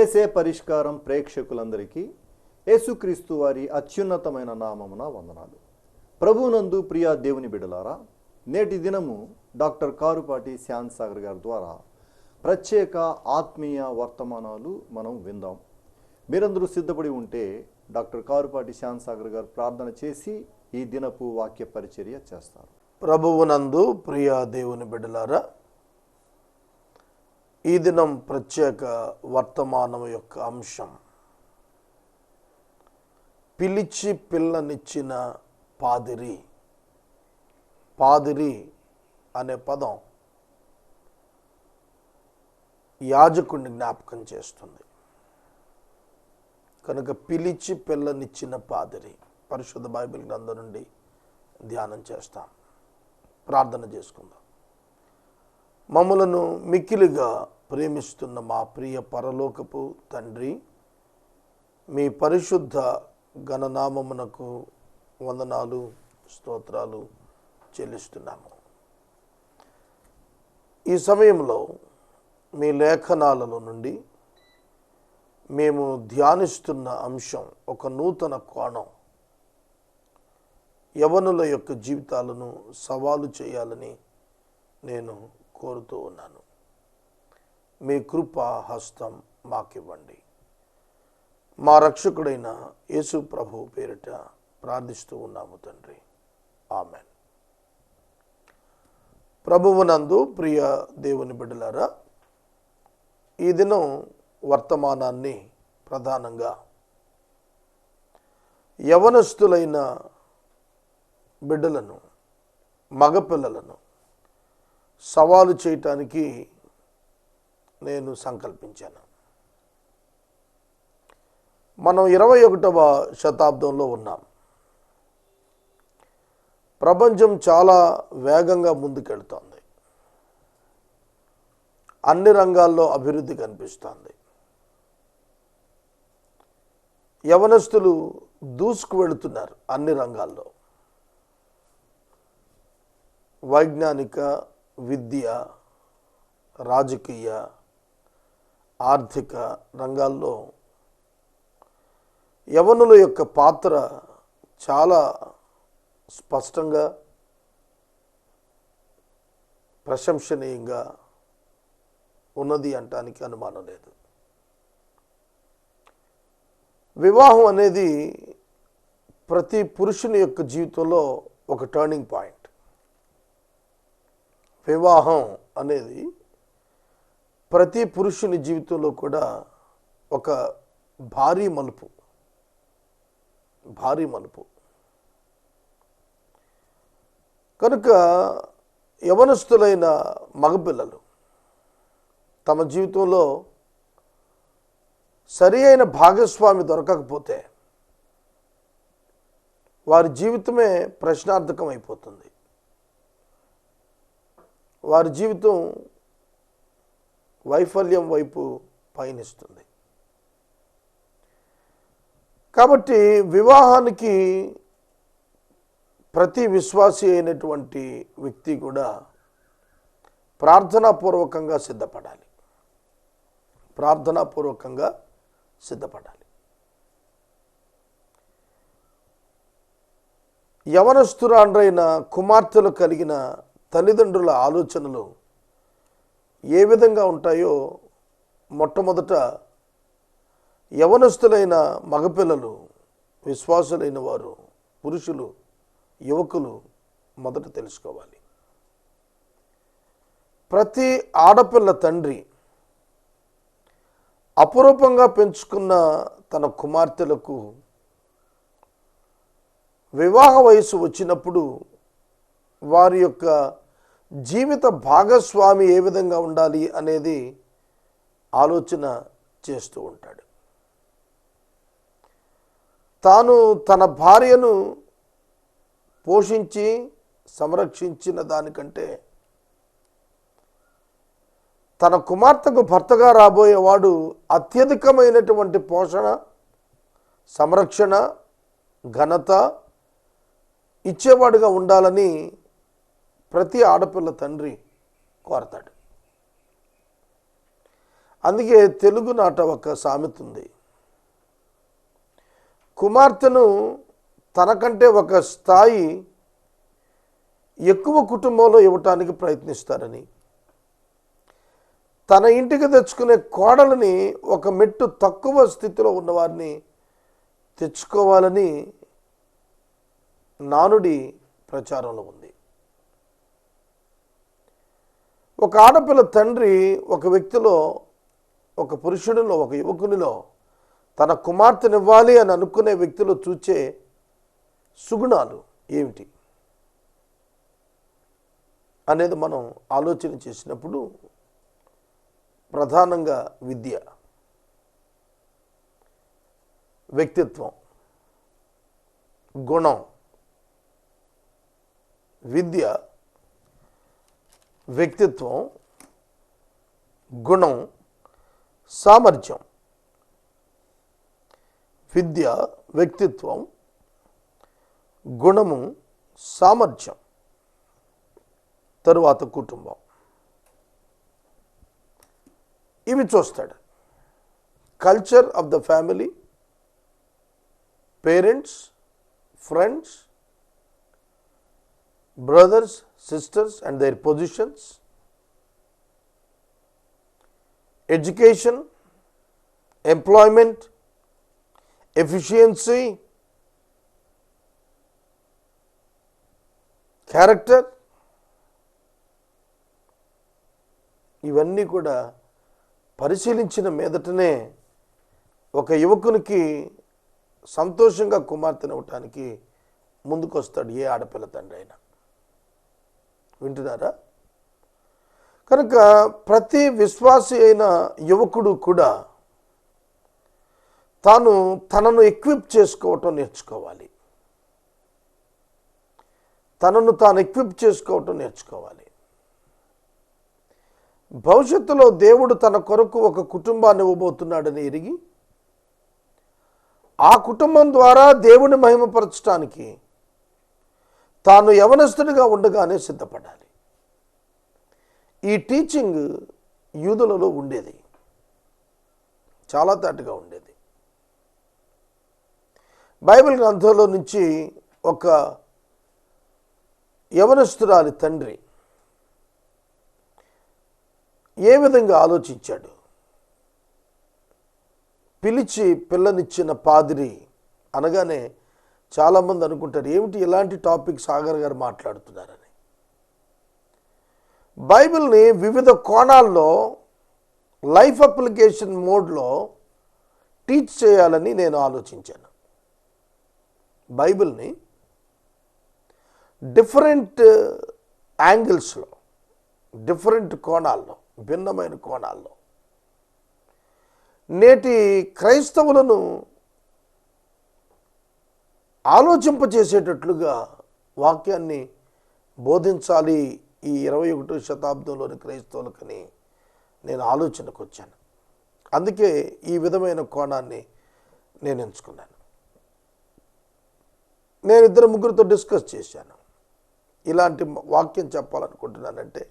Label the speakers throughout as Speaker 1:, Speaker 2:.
Speaker 1: ఏసే పరిష్కారం ప్రేక్షకులందరికీ యేసుక్రీస్తు వారి అత్యున్నతమైన నామమున వందనాలు. ప్రభునందు ప్రియా దేవుని బిడలారా నేటి దినము డాక్టర్ కారుపాటి శ్యాన్ సాగర్ గారి ద్వారా ప్రత్యేక ఆత్మీయ వర్తమానాలు మనం విందాం. మీరందరూ సిద్ధపడి ఉంటే డాక్టర్ కారుపాటి శ్యాన్ సాగర్ గారు ప్రార్థన చేసి ఈ దినపు వాక్య పరిచర్య చేస్తారు.
Speaker 2: ప్రభువునందు ప్రియా దేవుని బిడలారా ఈ దినం ప్రత్యేక వర్తమానం యొక్క అంశం. పిలిచి పిల్లనిచ్చిన పాదిరి. పాదిరి అనే పదం యాజకుడిని జ్ఞాపకం చేస్తుంది. కనుక పిలిచి పిల్లనిచ్చిన పాదిరి. పరిశుద్ధ బైబిల్ గ్రంథం నుండి ధ్యానం చేస్తాం. ప్రార్థన చేసుకుందాం. మమ్మలను మిక్కిలిగా ప్రేమిస్తున్న మా ప్రియ పరలోకపు తండ్రి మీ పరిశుద్ధ గణనామమునకు వందనాలు స్తోత్రాలు చెల్లిస్తున్నాము. ఈ సమయంలో మీ లేఖనాలలో నుండి మేము ధ్యానిస్తున్న అంశం ఒక నూతన కోణం. యవనుల యొక్క జీవితాలను సవాలు చేయాలని నేను కోరుతూ ఉన్నాను. మీ కృపా హస్తం మాకివ్వండి. మా రక్షకుడైన యేసు ప్రభు పేరిట ప్రార్థిస్తూ ఉన్నాము తండ్రి. ఆమెన్. ప్రభువునందు ప్రియ దేవుని బిడ్డలారా ఈ దినం వర్తమానాన్ని ప్రధానంగా యవనస్తులైన బిడ్డలను మగపిల్లలను సవాలు చేయటానికి నేను సంకల్పించాను. మనం ఇరవై ఒకటవ శతాబ్దంలో ఉన్నాం. ప్రపంచం చాలా వేగంగా ముందుకెళ్తోంది. అన్ని రంగాల్లో అభివృద్ధి కనిపిస్తోంది. యవనస్తులు దూసుకు వెళుతున్నారు అన్ని రంగాల్లో. వైజ్ఞానిక విద్య రాజకీయ ఆర్థిక రంగాల్లో యవనుల యొక్క పాత్ర చాలా స్పష్టంగా ప్రశంసనీయంగా ఉన్నది అంటానికి అనుమానం లేదు. వివాహం అనేది ప్రతి పురుషుని యొక్క జీవితంలో ఒక టర్నింగ్ పాయింట్ వివాహం అనేది ప్రతి పురుషుని జీవితంలో కూడా ఒక భారీ మలుపు. భారీ మలుపు. కనుక యవనస్తులైన మగపిల్లలు తమ జీవితంలో సరి అయిన భాగస్వామి దొరకకపోతే వారి జీవితమే ప్రశ్నార్థకం అయిపోతుంది వారి జీవితం వైఫల్యం వైపు పయనిస్తుంది. కాబట్టి వివాహానికి ప్రతి విశ్వాసి అయినటువంటి వ్యక్తి కూడా ప్రార్థనాపూర్వకంగా సిద్ధపడాలి. ప్రార్థనాపూర్వకంగా సిద్ధపడాలి. యవనస్తురాండ్రైన కుమార్తెలు కలిగిన తల్లిదండ్రుల ఆలోచనలు ఏ విధంగా ఉంటాయో మొట్టమొదట యవనస్తులైన మగపిల్లలు విశ్వాసులైన వారు పురుషులు యువకులు మొదట తెలుసుకోవాలి. ప్రతి ఆడపిల్ల తండ్రి అపురూపంగా పెంచుకున్న తన కుమార్తెలకు వివాహ వయసు వచ్చినప్పుడు వారి యొక్క జీవిత భాగస్వామి ఏ విధంగా ఉండాలి అనేది ఆలోచన చేస్తూ ఉంటాడు. తాను తన భార్యను పోషించి సంరక్షించిన దానికంటే తన కుమార్తెకు భర్తగా రాబోయేవాడు అత్యధికమైనటువంటి పోషణ సంరక్షణ ఘనత ఇచ్చేవాడుగా ఉండాలని ప్రతి ఆడపిల్ల తండ్రి కోరతాడు. అందుకే తెలుగు నాట ఒక సామెత ఉంది. కుమార్తెను తనకంటే ఒక స్థాయి ఎక్కువ కుటుంబంలో ఇవ్వటానికి ప్రయత్నిస్తారని తన ఇంటికి తెచ్చుకునే కోడలని ఒక మెట్టు తక్కువ స్థితిలో ఉన్నవారిని తెచ్చుకోవాలని నానుడి ప్రచారంలో ఉంది. ఒక ఆడపిల్ల తండ్రి ఒక వ్యక్తిలో ఒక పురుషుడిలో ఒక యువకునిలో తన కుమార్తెనివ్వాలి అని అనుకునే వ్యక్తిలో చూచే సుగుణాలు ఏమిటి అనేది మనం ఆలోచన చేసినప్పుడు ప్రధానంగా విద్య వ్యక్తిత్వం గుణం విద్య వ్యక్తిత్వం గుణం సామర్థ్యం విద్య వ్యక్తిత్వం గుణము సామర్థ్యం తరువాత కుటుంబం. ఇవి చూస్తాడు. Culture of the family parents friends brothers sisters and their positions education employment efficiency character ఇవన్నీ కూడా పరిశీలించిన మీదటనే ఒక యువకునికి సంతోషంగా కుమార్తెనవటానికి ముందుకొస్తాడు ఏ ఆడపిల్ల తండ్రి అయినా. వింటున్నారా? కనుక ప్రతి విశ్వాసి అయిన యువకుడు కూడా తాను తనను ఎక్విప్ చేసుకోవటం నేర్చుకోవాలి. తనను తాను ఎక్విప్ చేసుకోవటం నేర్చుకోవాలి. భవిష్యత్తులో దేవుడు తన కొరకు ఒక కుటుంబాన్ని ఇవ్వబోతున్నాడని ఎరిగి ఆ కుటుంబం ద్వారా దేవుని మహిమపరచడానికి తాను యవనస్తుడిగా ఉండగానే సిద్ధపడాలి. ఈ టీచింగ్ యూదులలో ఉండేది. చాలా తాటుగా ఉండేది. బైబిల్ గ్రంథంలో నుంచి ఒక యవనస్తురాలి తండ్రి ఏ విధంగా ఆలోచించాడు? పిలిచి పిల్లనిచ్చిన పాదిరి అనగానే చాలామంది అనుకుంటారు ఏమిటి ఇలాంటి టాపిక్ సాగర్ గారు మాట్లాడుతున్నారని. బైబిల్ని వివిధ కోణాల్లో లైఫ్ అప్లికేషన్ మోడ్లో టీచ్ చేయాలని నేను ఆలోచించాను. బైబిల్ని డిఫరెంట్ యాంగిల్స్లో డిఫరెంట్ కోణాల్లో భిన్నమైన కోణాల్లో నేటి క్రైస్తవులను ఆలోచింపజేసేటట్లుగా వాక్యాన్ని బోధించాలి ఈ ఇరవై ఒకటో శతాబ్దంలోని క్రైస్తవులకని నేను ఆలోచనకు వచ్చాను. అందుకే ఈ విధమైన కోణాన్ని నేను ఎంచుకున్నాను. నేను ఇద్దరు ముగ్గురితో డిస్కస్ చేశాను. ఇలాంటి వాక్యం చెప్పాలనుకుంటున్నానంటే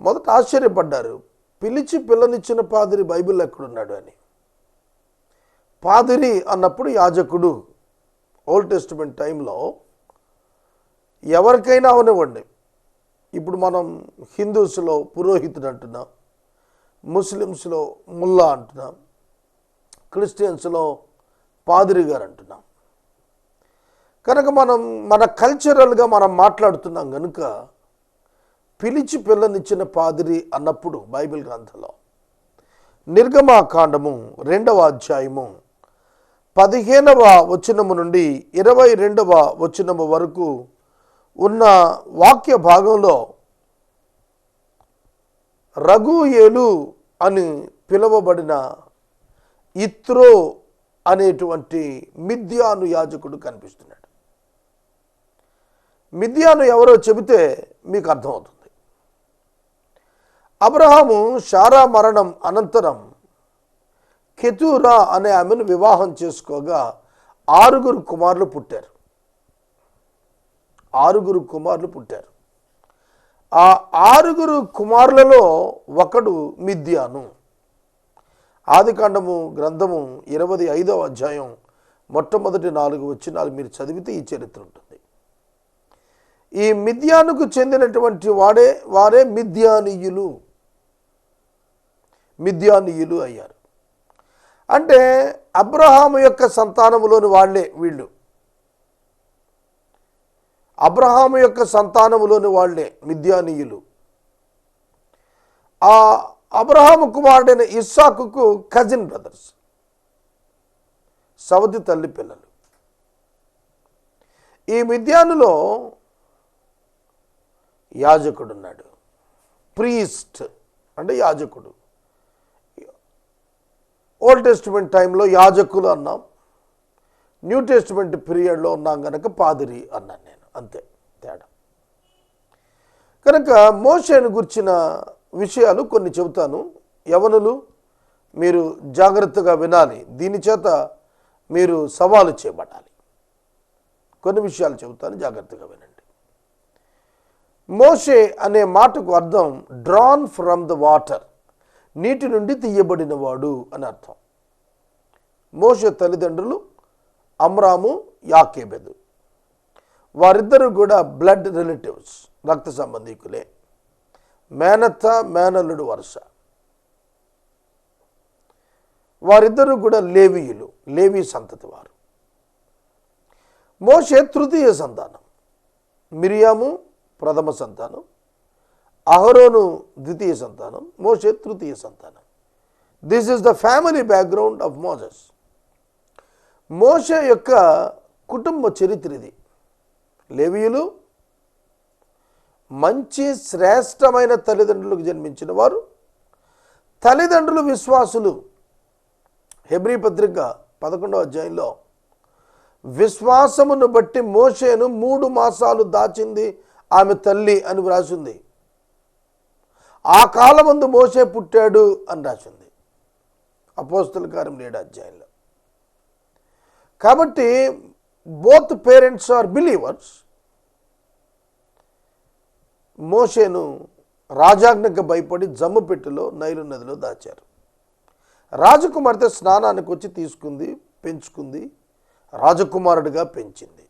Speaker 2: మొదట ఆశ్చర్యపడ్డారు. పిలిచి పిల్లనిచ్చిన పాదిరి బైబిల్ ఎక్కడున్నాడు అని. పాదిరి అన్నప్పుడు యాజకుడు ఓల్డ్ టెస్టిమెంట్ టైంలో ఎవరికైనా అవనివ్వండి. ఇప్పుడు మనం హిందూస్లో పురోహితుడు అంటున్నాం ముస్లిమ్స్లో ముల్లా అంటున్నాం క్రిస్టియన్స్లో పాదిరి గారు అంటున్నాం. కనుక మనం మన కల్చరల్గా మనం మాట్లాడుతున్నాం కనుక పిలిచి పిల్లనిచ్చిన పాదిరి అన్నప్పుడు బైబిల్ గ్రంథంలో నిర్గమాకాండము రెండవ అధ్యాయము పదిహేనవ వచనము నుండి ఇరవై రెండవ వచనము వరకు ఉన్న వాక్య భాగంలో రఘుయేలు అని పిలువబడిన ఇత్రో అనేటువంటి మిథ్యాను యాజకుడు కనిపిస్తున్నాడు. మిథ్యాను ఎవరో చెబితే మీకు అర్థమవుతుంది. అబ్రహాము శారా మరణం అనంతరం కెతూరా అనే ఆమెను వివాహం చేసుకోగా ఆరుగురు కుమారులు పుట్టారు. ఆరుగురు కుమారులు పుట్టారు. ఆ ఆరుగురు కుమారులలో ఒకడు మిథ్యాను ఆదికాండము గ్రంథము ఇరవై ఐదవ అధ్యాయం మొట్టమొదటి నాలుగు వచ్చినాలు మీరు చదివితే ఈ చరిత్ర ఉంటుంది. ఈ మిథ్యానుకు చెందినటువంటి వాడే వారే మిథ్యానీయులు మిథ్యానీయులు అయ్యారు. అంటే అబ్రహాము యొక్క సంతానములోని వాళ్ళే వీళ్ళు. అబ్రహాము యొక్క సంతానములోని వాళ్ళే మిథ్యానీయులు ఆ అబ్రహాము కుమారుడైన ఇస్సాకుకు కజిన్ బ్రదర్స్ సవతి తల్లి పిల్లలు. ఈ మిథ్యానులో యాజకుడున్నాడు. ప్రీస్ట్ అంటే యాజకుడు. ఓల్డ్ టెస్టిమెంట్ టైంలో యాజకులు అన్నాం న్యూ టెస్టిమెంట్ పీరియడ్లో ఉన్నాం కనుక పాదిరి అన్నాను నేను అంతే తేడా. కనుక మోషేను గుర్చిన విషయాలు కొన్ని చెబుతాను. యవనులు మీరు జాగ్రత్తగా వినాలి. దీని చేత మీరు సవాలు చేయబడాలి కొన్ని విషయాలు చెబుతాను జాగ్రత్తగా వినండి. మోషే అనే మాటకు అర్థం డ్రాన్ ఫ్రమ్ ద వాటర్ నీటి నుండి తీయబడినవాడు అని అర్థం. మోష తల్లిదండ్రులు అమ్రాము యాకేబెదు. వారిద్దరూ కూడా బ్లడ్ రిలేటివ్స్ రక్త సంబంధికులే. మేనత్త మేనల్లుడు వరుస. వారిద్దరూ కూడా లేవీయులు లేవీ సంతతి వారు. మోషే తృతీయ సంతానం మిరియాము ప్రథమ సంతానం అహరోను ద్వితీయ సంతానం మోషే తృతీయ సంతానం. This is the family background of Moses Moshe యొక్క కుటుంబ చరిత్ర ఇది. లేవీయులు మంచి శ్రేష్టమైన తల్లిదండ్రులకు జన్మించిన వారు తల్లిదండ్రులు విశ్వాసులు. హెబ్రీ పత్రిక పదకొండవ అధ్యాయంలో విశ్వాసమును బట్టి మోషేను మూడు మాసాలు దాచింది ఆమె తల్లి అని వ్రాసింది. ఆ కాలమందు మోసే పుట్టాడు అని రాసింది. అపోస్తుల కారం నేడు అధ్యాయంలో. కాబట్టి బోత్ పేరెంట్స్ ఆర్ బిలీవర్స్. మోషేను రాజాజ్ఞకు భయపడి జమ్ముపెట్టులో నైలు నదిలో దాచారు. రాజకుమార్తె స్నానానికి వచ్చి తీసుకుంది పెంచుకుంది రాజకుమారుడిగా పెంచింది.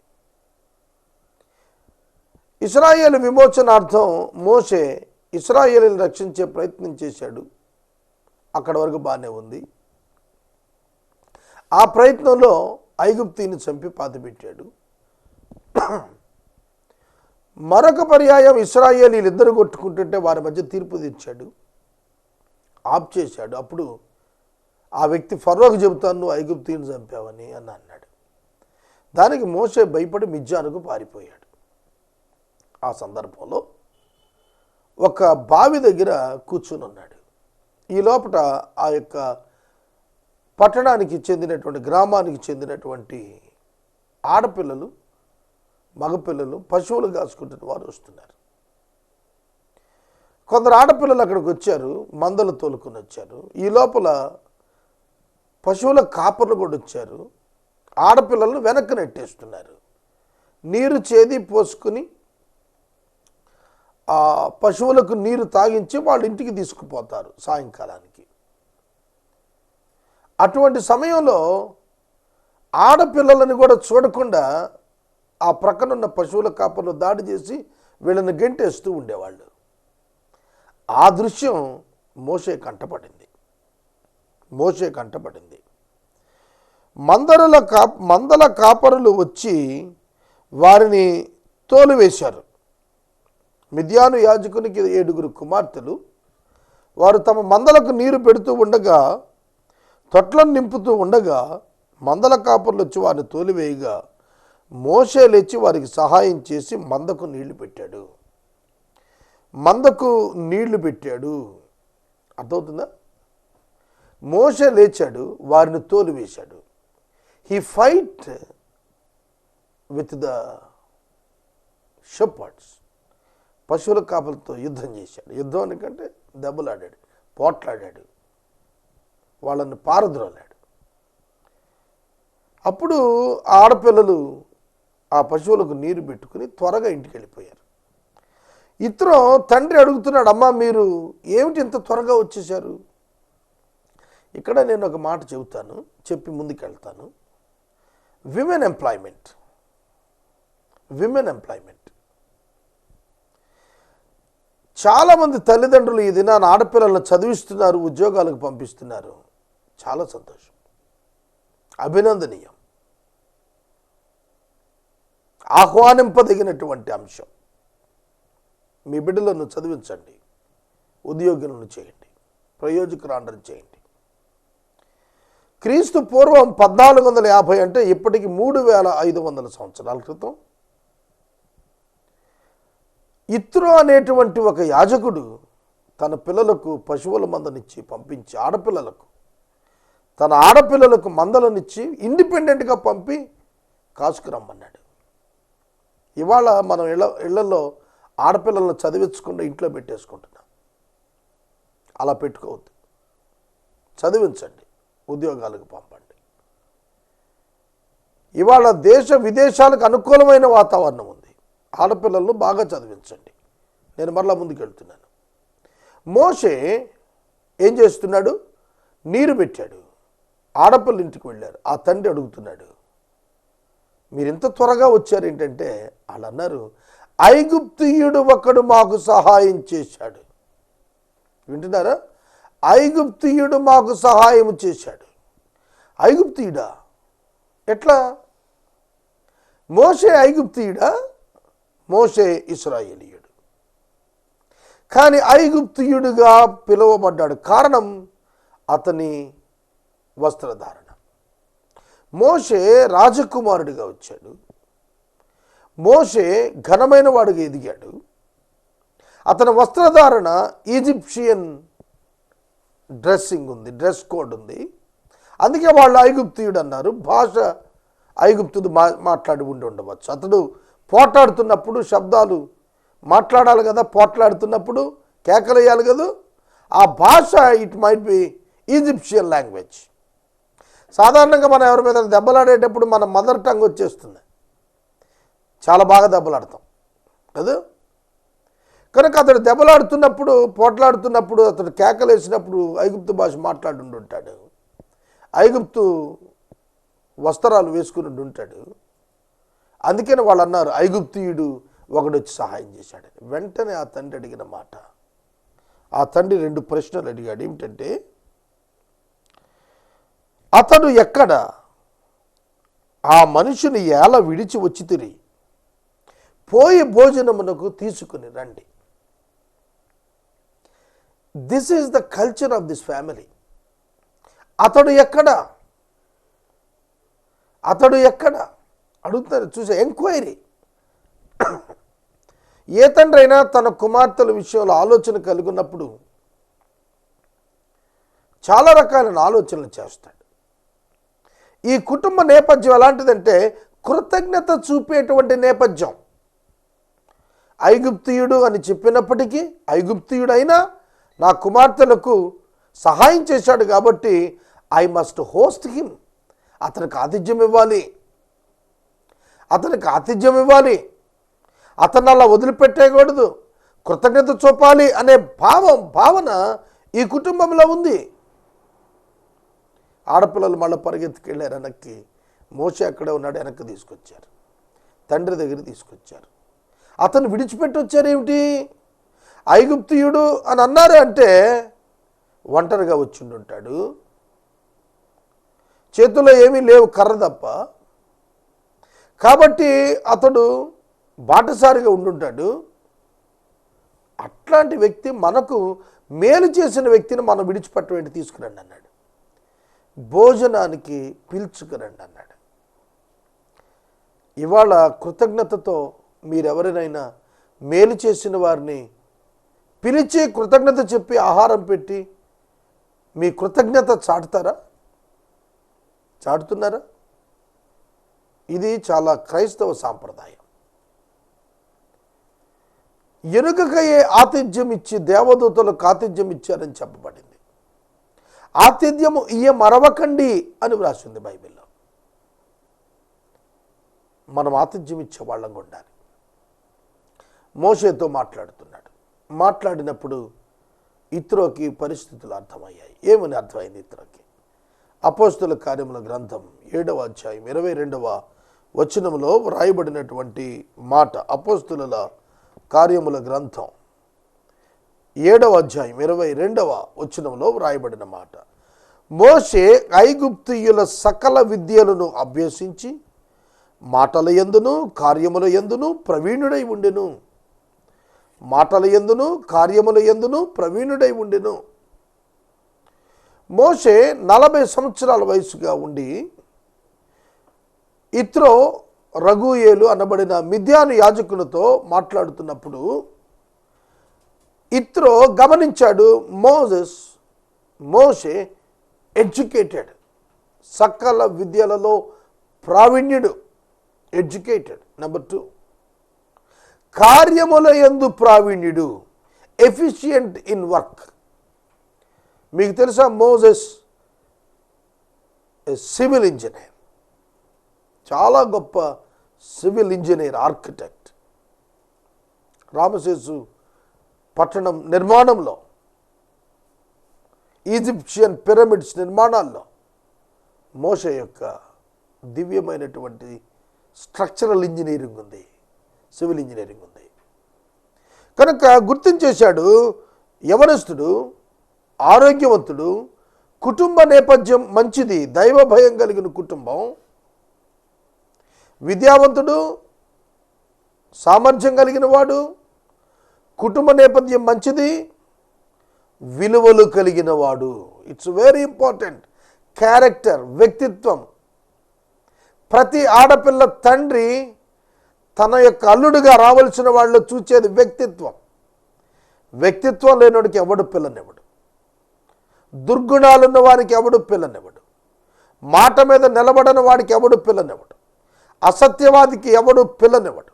Speaker 2: ఇస్రాయేల్ విమోచనార్థం మోషే ఇస్రాయేల్ని రక్షించే ప్రయత్నం చేశాడు. అక్కడ వరకు బాగానే ఉంది. ఆ ప్రయత్నంలో ఐగుప్తిని చంపి పాతిపెట్టాడు. మరొక పర్యాయం ఇస్రాయేలీలు ఇద్దరు కొట్టుకుంటుంటే వారి మధ్య తీర్పు తెచ్చాడు. ఆప్ చేశాడు. అప్పుడు ఆ వ్యక్తి ఫర్రోకు చెబుతాను నువ్వు ఐగుప్తిని చంపావని అని అన్నాడు. దానికి మోసే భయపడి మిజ్జానుకు పారిపోయాడు. ఆ సందర్భంలో ఒక బావి దగ్గర కూర్చుని ఉన్నాడు. ఈ లోపల ఆ యొక్క పట్టణానికి చెందినటువంటి గ్రామానికి చెందినటువంటి ఆడపిల్లలు మగపిల్లలు పశువులు కాసుకుంటున్న వారు వస్తున్నారు. కొందరు ఆడపిల్లలు అక్కడికి వచ్చారు మందలు తోలుకొని వచ్చారు. ఈ లోపల పశువుల కాపర్లు కూడా వచ్చారు. ఆడపిల్లలను వెనక్కి నెట్టేస్తున్నారు. నీరు చేది పోసుకుని పశువులకు నీరు తాగించి వాళ్ళ ఇంటికి తీసుకుపోతారు సాయంకాలానికి. అటువంటి సమయంలో ఆడపిల్లలని కూడా చూడకుండా ఆ ప్రక్కనున్న పశువుల కాపర్లు దాడి చేసి వీళ్ళని గెంటేస్తూ ఉండేవాళ్ళు. ఆ దృశ్యం మోసే కంటపడింది. మోసే కంటపడింది. మందరుల కా మందల కాపరులు వచ్చి వారిని తోలువేశారు. మిథ్యాను యాజకునికి ఏడుగురు కుమార్తెలు. వారు తమ మందలకు నీరు పెడుతూ ఉండగా తొట్లను నింపుతూ ఉండగా మందల కాపర్లు వచ్చి వారిని తోలివేయగా మోసే లేచి వారికి సహాయం చేసి మందకు నీళ్ళు పెట్టాడు. మందకు నీళ్ళు పెట్టాడు. అర్థమవుతుందా? మోసే లేచాడు వారిని తోలివేశాడు. He fight with the shepherds పశువుల కాపలతో యుద్ధం చేశాడు. యుద్ధం ఎందుకంటే దెబ్బలాడాడు పోట్లాడాడు వాళ్ళని పారద్రోలాడు. అప్పుడు ఆడపిల్లలు ఆ పశువులకు నీరు పెట్టుకుని త్వరగా ఇంటికి వెళ్ళిపోయారు. ఇతరం తండ్రి అడుగుతున్నాడు అమ్మా మీరు ఏమిటి ఇంత త్వరగా వచ్చేసారు ఇక్కడ నేను ఒక మాట చెబుతాను చెప్పి ముందుకెళ్తాను. విమెన్ ఎంప్లాయ్మెంట్ విమెన్ ఎంప్లాయ్మెంట్ చాలామంది తల్లిదండ్రులు ఈ దినాన్ని ఆడపిల్లలను చదివిస్తున్నారు ఉద్యోగాలకు పంపిస్తున్నారు. చాలా సంతోషం. అభినందనీయం. ఆహ్వానింపదగినటువంటి అంశం. మీ బిడ్డలను చదివించండి. ఉద్యోగులను చేయండి. ప్రయోజకురాండని చేయండి. క్రీస్తు పూర్వం పద్నాలుగు వందల యాభై అంటే ఇప్పటికి మూడు వేల ఐదు వందల సంవత్సరాల క్రితం. ఇత్రో అనేటువంటి ఒక యాజకుడు తన పిల్లలకు పశువుల మందనిచ్చి పంపించి ఆడపిల్లలకు. తన ఆడపిల్లలకు మందలనిచ్చి ఇండిపెండెంట్గా పంపి కాసుకురమ్మన్నాడు ఇవాళ మనం ఇళ్ళ ఇళ్ళలో ఆడపిల్లలను చదివించకుండా ఇంట్లో పెట్టేసుకుంటున్నాం. అలా పెట్టుకోవద్దు. చదివించండి ఉద్యోగాలకు పంపండి. ఇవాళ దేశ విదేశాలకు అనుకూలమైన వాతావరణం ఉంది. ఆడపిల్లలను బాగా చదివించండి. నేను మరలా ముందుకెళ్తున్నాను. మోషే ఏం చేస్తున్నాడు? నీరు పెట్టాడు. ఆడపిల్ల ఇంటికి వెళ్ళారు. ఆ తండ్రి అడుగుతున్నాడు మీరు ఇంత త్వరగా వచ్చారు ఏంటంటే? వాళ్ళు అన్నారు ఐగుప్తియుడు ఒకడు మాకు సహాయం చేశాడు. వింటున్నారా? ఐగుప్తియుడు మాకు సహాయం చేశాడు. ఐగుప్తియుడా? ఎట్లా? మోషే ఐగుప్తియుడా? మోషే ఇస్రాయేలీయుడు. కానీ ఐగుప్తియుడుగా పిలువబడ్డాడు. కారణం అతని వస్త్రధారణ. మోషే రాజకుమారుడిగా వచ్చాడు. మోషే ఘనమైన వాడుగా ఎదిగాడు. అతని వస్త్రధారణ ఈజిప్షియన్ డ్రెస్సింగ్ ఉంది డ్రెస్ కోడ్ ఉంది. అందుకే వాళ్ళు ఐగుప్తియుడు అన్నారు. భాష ఐగుప్తుడు మా మాట్లాడి ఉండి ఉండవచ్చు. అతడు పోట్లాడుతున్నప్పుడు శబ్దాలు మాట్లాడాలి కదా పోట్లాడుతున్నప్పుడు కేకలేయాలి కదా. ఆ భాష it might be Egyptian language సాధారణంగా మనం ఎవరి మీద దెబ్బలాడేటప్పుడు మన మదర్ టంగ్ వచ్చేస్తుంది. చాలా బాగా దెబ్బలాడతాం. కదా? కనుక అతడు దెబ్బలాడుతున్నప్పుడు పోట్లాడుతున్నప్పుడు అతడు కేకలేసినప్పుడు ఐగుప్తు భాష మాట్లాడి ఐగుప్తు వస్త్రాలు వేసుకుని ఉంటాడు అందుకని వాళ్ళు అన్నారు ఐగుప్తియుడు ఒకడు వచ్చి సహాయం చేశాడు. వెంటనే ఆ తండ్రి అడిగిన మాట. ఆ తండ్రి రెండు ప్రశ్నలు అడిగాడు. ఏమిటంటే అతడు ఎక్కడ? ఆ మనిషిని ఎలా విడిచి వచ్చి తిరిగి పోయి భోజనమునకు తీసుకుని రండి. This is the culture of this family అతడు ఎక్కడ? అతడు ఎక్కడ? అడుగుతారు చూసే ఎంక్వైరీ. ఏ తండ్రి అయినా తన కుమార్తెల విషయంలో ఆలోచన కలుగున్నప్పుడు చాలా రకాలైన ఆలోచనలు చేస్తాడు. ఈ కుటుంబ నేపథ్యం ఎలాంటిదంటే కృతజ్ఞత చూపేటువంటి నేపథ్యం. ఐగుప్తియుడు అని చెప్పినప్పటికీ ఐగుప్తియుడైనా నా కుమార్తెలకు సహాయం చేశాడు కాబట్టి ఐ మస్ట్ హోస్ట్ హిమ్. అతనికి ఆతిథ్యం ఇవ్వాలి. అతనికి ఆతిథ్యం ఇవ్వాలి. అతను అలా వదిలిపెట్టేయకూడదు. కృతజ్ఞత చూపాలి అనే భావం భావన ఈ కుటుంబంలో ఉంది. ఆడపిల్లలు మళ్ళీ పరిగెత్తుకెళ్ళారు వెనక్కి. మోసే అక్కడే ఉన్నాడు వెనక్కి తీసుకొచ్చారు. తండ్రి దగ్గర తీసుకొచ్చారు. అతను విడిచిపెట్టి వచ్చారేమిటి ఐగుప్తియుడు అని అన్నారు అంటే ఒంటరిగా వచ్చిండుంటాడు. చేతుల్లో ఏమీ లేవు కర్ర తప్ప కాబట్టి అతడు బాటసారిగా ఉండుంటాడు. అట్లాంటి వ్యక్తి మనకు మేలు చేసిన వ్యక్తిని మనం విడిచిపెట్టవేంటి తీసుకురండి అన్నాడు. భోజనానికి పిలుచుకురండి అన్నాడు. ఇవాళ కృతజ్ఞతతో మీరెవరినైనా మేలు చేసిన వారిని పిలిచి కృతజ్ఞత చెప్పి ఆహారం పెట్టి మీ కృతజ్ఞత చాటుతారా? చాటుతున్నారా? ఇది చాలా క్రైస్తవ సాంప్రదాయం. ఎరుకకయే ఆతిథ్యం ఇచ్చి దేవదూతలకు ఆతిథ్యం ఇచ్చారని చెప్పబడింది. ఆతిథ్యము ఇయ్య మరవకండి అని వ్రాసింది బైబిల్లో. మనం ఆతిథ్యం ఇచ్చే వాళ్ళంగా ఉండాలి. మోషేతో మాట్లాడుతున్నాడు. మాట్లాడినప్పుడు ఇత్రోకి పరిస్థితులు అర్థమయ్యాయి. ఏమని అర్థమైంది ఇత్రోకి? అపోస్తుల కార్యముల గ్రంథం ఏడవ అధ్యాయం ఇరవై రెండవ వచనములో వ్రాయబడినటువంటి మాట అపోస్తుల కార్యముల గ్రంథం. ఏడవ అధ్యాయం ఇరవై రెండవ వచనంలో వ్రాయబడిన మాట. మోషే ఐగుప్తియుల సకల విద్యలను అభ్యసించి మాటల ఎందును కార్యముల ఎందును ప్రవీణుడై ఉండెను. మాటల ఎందును కార్యముల ఎందును ప్రవీణుడై ఉండెను. మోషే నలభై సంవత్సరాల వయసుగా ఉండి ఇత్రో రఘుయేలు అనబడిన మిథ్యాను యాజకులతో మాట్లాడుతున్నప్పుడు ఇత్రో గమనించాడు మోజెస్ మోషే ఎడ్యుకేటెడ్ సకల విద్యలలో ప్రావీణ్యుడు ఎడ్యుకేటెడ్. Number two. కార్యముల ఎందు ప్రావీణ్యుడు ఎఫిషియంట్ ఇన్ వర్క్. మీకు తెలుసా మోజెస్ సివిల్ ఇంజనీర్. చాలా గొప్ప సివిల్ ఇంజనీర్ ఆర్కిటెక్ట్. రామశేసు పట్టణం నిర్మాణంలో ఈజిప్షియన్ పిరమిడ్స్ నిర్మాణాల్లో మోష యొక్క దివ్యమైనటువంటి స్ట్రక్చరల్ ఇంజనీరింగ్ ఉంది సివిల్ ఇంజనీరింగ్ ఉంది. కనుక గుర్తించేశాడు యవనస్తుడు ఆరోగ్యవంతుడు కుటుంబ నేపథ్యం మంచిది దైవ భయం కలిగిన కుటుంబం. విద్యావంతుడు సామర్థ్యం కలిగిన వాడు కుటుంబ నేపథ్యం మంచిది విలువలు కలిగిన వాడు. ఇట్స్ వెరీ ఇంపార్టెంట్ క్యారెక్టర్ వ్యక్తిత్వం. ప్రతి ఆడపిల్ల తండ్రి తన యొక్క అల్లుడుగా రావలసిన వాళ్ళు చూచేది వ్యక్తిత్వం. వ్యక్తిత్వం లేనివాడికి ఎవడు పిల్లనివ్వడు. దుర్గుణాలున్న వారికి ఎవడు పిల్లనివ్వడు. మాట మీద నిలబడని వాడికి ఎవడు పిల్లనివ్వడు. అసత్యవాదికి ఎవడు పిల్లనివ్వడు.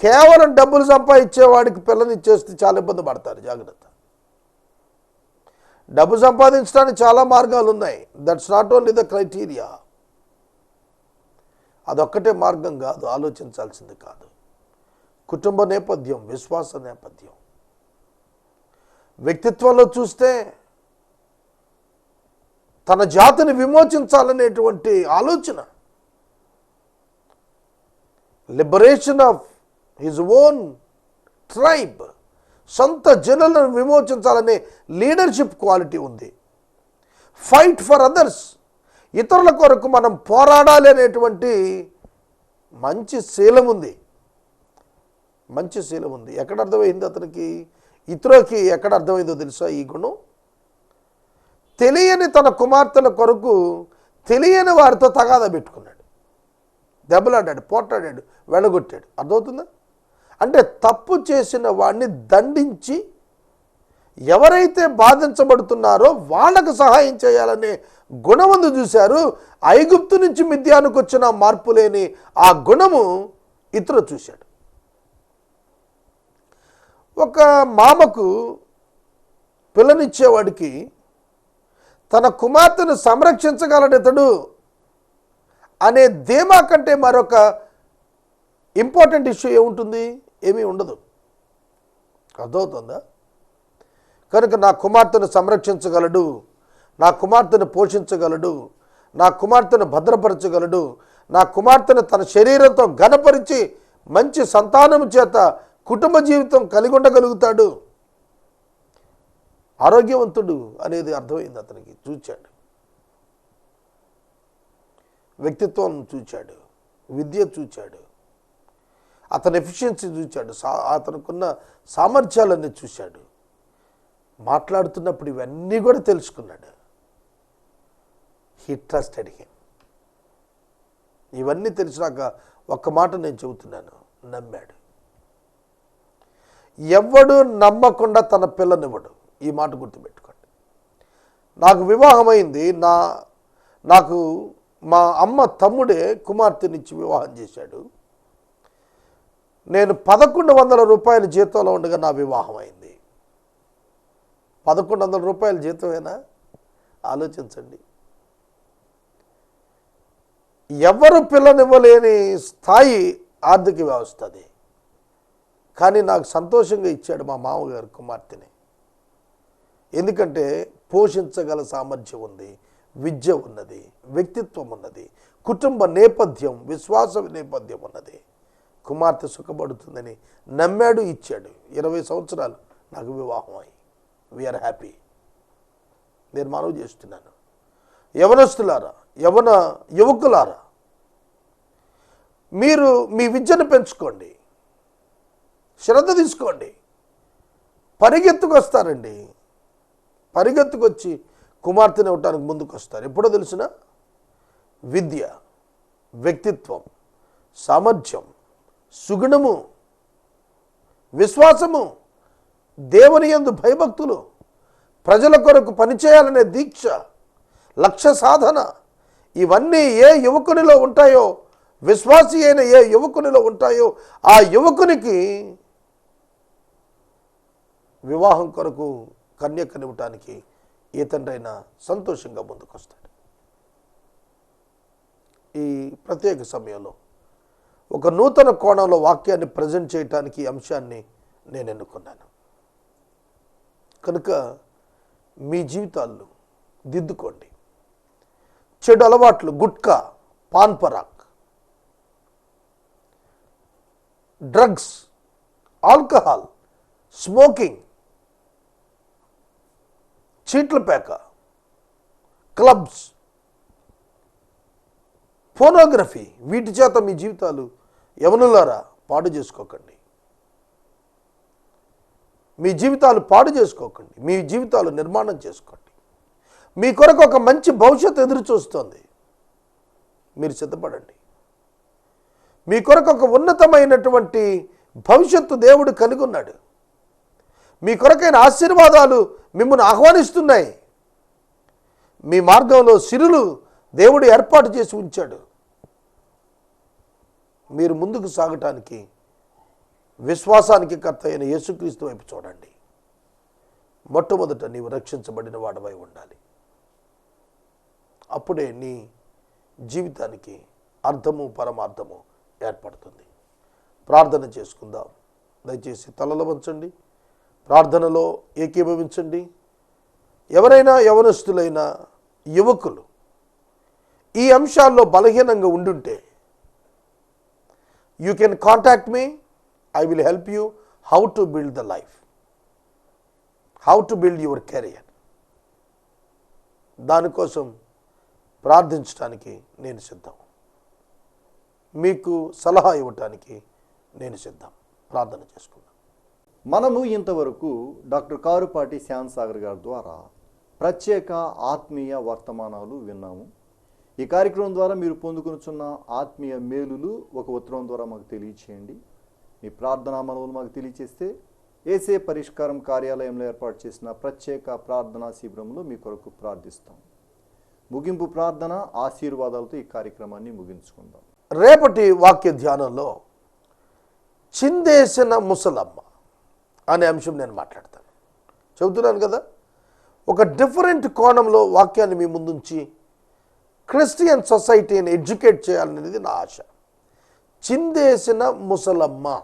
Speaker 2: కేవలం డబ్బులు సంపాదించేవాడికి పిల్లనిచ్చేస్తే చాలా ఇబ్బంది పడతారు జాగ్రత్త. డబ్బు సంపాదించడానికి చాలా మార్గాలు ఉన్నాయి. That's not only the criteria అదొక్కటే మార్గం కాదు ఆలోచించాల్సింది కాదు. కుటుంబ నేపథ్యం విశ్వాస నేపథ్యం. వ్యక్తిత్వంలో చూస్తే తన జాతిని విమోచించాలనేటువంటి ఆలోచన liberation of his own tribe సొంత జనులను విమోచించాలనే లీడర్షిప్ క్వాలిటీ ఉంది. ఫైట్ ఫర్ అదర్స్ ఇతరుల కొరకు మనం పోరాడాలి అనేటువంటి మంచి శీలం ఉంది. మంచి శీలం ఉంది. ఎక్కడ అర్థమైంది అతనికి? ఇతరులకి ఎక్కడ అర్థమైందో తెలుసా ఈ గుణం? తెలియని తన కుమార్తెల కొరకు తెలియని వారితో తగాదా పెట్టుకున్నాడు. దెబ్బలాడాడు పోట్లాడాడు వెళ్ళగొట్టాడు అర్థమవుతుందా? అంటే తప్పు చేసిన వాడిని దండించి ఎవరైతే బాధించబడుతున్నారో వాళ్ళకు సహాయం చేయాలనే గుణమందు చూశారు. ఐగుప్తు నుంచి మిథ్యానికి వచ్చిన మార్పు లేని ఆ గుణము ఇతరు చూశాడు. ఒక మామకు పిల్లనిచ్చేవాడికి తన కుమార్తెను సంరక్షించగలడితడు అనే ధీమా కంటే మరొక ఇంపార్టెంట్ ఇష్యూ ఏముంటుంది? ఏమీ ఉండదు. అర్థమవుతుందా? కనుక నా కుమార్తెను సంరక్షించగలడు నా కుమార్తెను పోషించగలడు నా కుమార్తెను భద్రపరచగలడు నా కుమార్తెను తన శరీరంతో ఘనపరిచి మంచి సంతానం చేత కుటుంబ జీవితం కలిగి ఉండగలుగుతాడు ఆరోగ్యవంతుడు అనేది అర్థమైంది అతనికి. చూచాడు వ్యక్తిత్వం చూచాడు విద్య చూచాడు అతని ఎఫిషియన్సీ చూచాడు సా అతనుకున్న సామర్థ్యాలన్నీ చూశాడు. మాట్లాడుతున్నప్పుడు ఇవన్నీ కూడా తెలుసుకున్నాడు. హీ ట్రస్టెడ్ హిమ్ ఇవన్నీ తెలిసినాక ఒక్క మాట నేను చెబుతున్నాను నమ్మాడు. ఎవడు నమ్మకుండా తన పిల్లనివ్వడు ఈ మాట గుర్తుపెట్టుకోండి. నాకు వివాహమైంది నా నాకు మా అమ్మ తమ్ముడే కుమార్తెనిచ్చి వివాహం చేశాడు. నేను పదకొండు వందల రూపాయల జీతంలో ఉండగా నా వివాహం అయింది. పదకొండు వందల రూపాయల జీతమేనా? ఆలోచించండి. ఎవరు పిల్లనివ్వలేని స్థాయి ఆర్థిక వ్యవస్థ అది. కానీ నాకు సంతోషంగా ఇచ్చాడు మా మామగారు కుమార్తెని. ఎందుకంటే పోషించగల సామర్థ్యం ఉంది. విద్య ఉన్నది వ్యక్తిత్వం ఉన్నది కుటుంబ నేపథ్యం విశ్వాస నేపథ్యం ఉన్నది. కుమార్తె సుఖపడుతుందని నమ్మాడు ఇచ్చాడు. ఇరవై సంవత్సరాలు నాకు వివాహం అయి. వీఆర్ హ్యాపీ నేను మనవి చేస్తున్నాను. యవనస్తులారా యవన యువకులారా మీరు మీ విద్యను పెంచుకోండి. శ్రద్ధ తీసుకోండి. పరిగెత్తుకొస్తారండి. పరిగెత్తుకొచ్చి కుమార్తెని ఇవ్వటానికి ముందుకు వస్తారు ఎప్పుడో తెలిసిన? విద్య వ్యక్తిత్వం సామర్థ్యం సుగుణము విశ్వాసము దేవుని యందు భయభక్తులు ప్రజల కొరకు పనిచేయాలనే దీక్ష లక్ష్య సాధన ఇవన్నీ ఏ యువకునిలో ఉంటాయో విశ్వాసి అయిన ఏ యువకునిలో ఉంటాయో ఆ యువకునికి వివాహం కొరకు కన్యకనివ్వటానికి ఏ తండ్రైనా సంతోషంగా ముందుకొస్తాడు. ఈ ప్రత్యేక సమయంలో ఒక నూతన కోణంలో వాక్యాన్ని ప్రజెంట్ చేయటానికి ఈ అంశాన్ని నేను ఎన్నుకున్నాను. కనుక మీ జీవితాల్లో దిద్దుకోండి. చెడు అలవాట్లు గుట్కా పాన్ పరాక్. డ్రగ్స్ ఆల్కహాల్ స్మోకింగ్ చీట్ల పేక క్లబ్స్ ఫోనోగ్రఫీ వీటి చేత మీ జీవితాలు యవనులారా పాడు చేసుకోకండి. మీ జీవితాలు పాడు చేసుకోకండి. మీ జీవితాలు నిర్మాణం చేసుకోండి. మీ కొరకు ఒక మంచి భవిష్యత్తు ఎదురు చూస్తుంది. మీరు సిద్ధపడండి. మీ కొరకు ఒక ఉన్నతమైనటువంటి భవిష్యత్తు దేవుడు కలిగి ఉన్నాడు మీ కొరకైన ఆశీర్వాదాలు మిమ్మల్ని ఆహ్వానిస్తున్నాయి. మీ మార్గంలో సిరులు దేవుడు ఏర్పాటు చేసి ఉంచాడు. మీరు ముందుకు సాగటానికి విశ్వాసానికి కర్త అయిన యేసుక్రీస్తు వైపు చూడండి. మొట్టమొదట నీవు రక్షించబడిన వాడవై ఉండాలి. అప్పుడే నీ జీవితానికి అర్థము పరమార్థము ఏర్పడుతుంది. ప్రార్థన చేసుకుందాం. దయచేసి తలలో వంచండి. ప్రార్థనలో ఏకీభవించండి. ఎవరైనా యవనస్తులైన యువకులు ఈ అంశాల్లో బలహీనంగా ఉండుంటే you can contact me I will help you how to build the life how to build your career దానికోసం ప్రార్థించడానికి నేను సిద్ధం. మీకు సలహా ఇవ్వటానికి నేను సిద్ధం. ప్రార్థన చేసుకుంటాను
Speaker 1: మనము ఇంతవరకు డాక్టర్ కారుపాటి శ్యామ్ సాగర్ గారి ద్వారా ప్రత్యేక ఆత్మీయ వర్తమానాలు విన్నాము. ఈ కార్యక్రమం ద్వారా మీరు పొందుకునిచున్న ఆత్మీయ మేలులు ఒక ఉత్తరం ద్వారా మాకు తెలియచేయండి. మీ ప్రార్థనా మనవులు మాకు తెలియచేస్తే ఏసే పరిష్కారం కార్యాలయంలో ఏర్పాటు చేసిన ప్రత్యేక ప్రార్థనా శిబిరంలో మీ కొరకు ప్రార్థిస్తాం. ముగింపు ప్రార్థన ఆశీర్వాదాలతో ఈ కార్యక్రమాన్ని ముగించుకుందాం.
Speaker 2: రేపటి వాక్య ధ్యానంలో చిందేసిన ముసలమ్మ అనే అంశం నేను మాట్లాడతాను. చెబుతున్నాను కదా ఒక డిఫరెంట్ కోణంలో వాక్యాన్ని మీ ముందుంచి క్రిస్టియన్ సొసైటీని ఎడ్యుకేట్ చేయాలనేది నా ఆశ. చిందేసిన ముసలమ్మ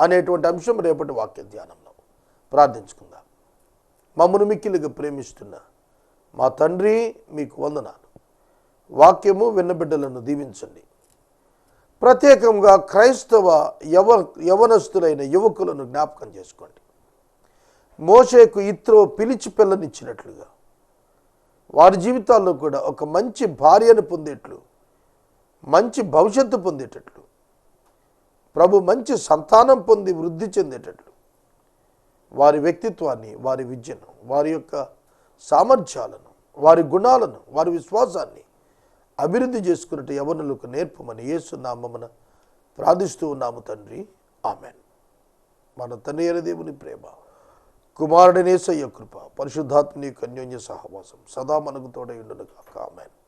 Speaker 2: అనేటువంటి అంశం రేపటి వాక్య ధ్యానంలో. ప్రార్థించుకుందాం. మమ్మను మిక్కిలిగా ప్రేమిస్తున్న మా తండ్రి మీకు వందనాలు. వాక్యము విన్నబిడ్డలను దీవించండి. ప్రత్యేకంగా క్రైస్తవ యవ యవనస్తులైన యువకులను జ్ఞాపకం చేసుకోండి. మోషేకు ఇత్రో పిలిచి పిల్లనిచ్చినట్లుగా. వారి జీవితాల్లో కూడా ఒక మంచి భార్యను పొందేట్లు మంచి భవిష్యత్తు పొందేటట్లు ప్రభు మంచి సంతానం పొంది వృద్ధి చెందేటట్లు. వారి వ్యక్తిత్వాన్ని వారి విద్యను వారి యొక్క సామర్థ్యాలను వారి గుణాలను వారి విశ్వాసాన్ని అభివృద్ధి చేసుకున్నట్టు యవనులకు నేర్పమని యేసు ప్రార్థిస్తూ ఉన్నాము తండ్రి. ఆమెన్. మన తండ్రి అయిన దేవుని ప్రేమ కుమారుడనేసయ్య కృప పరిశుద్ధాత్మని కన్యోన్య సహవాసం సదా మనకు తోడై కాక ఆమెన్.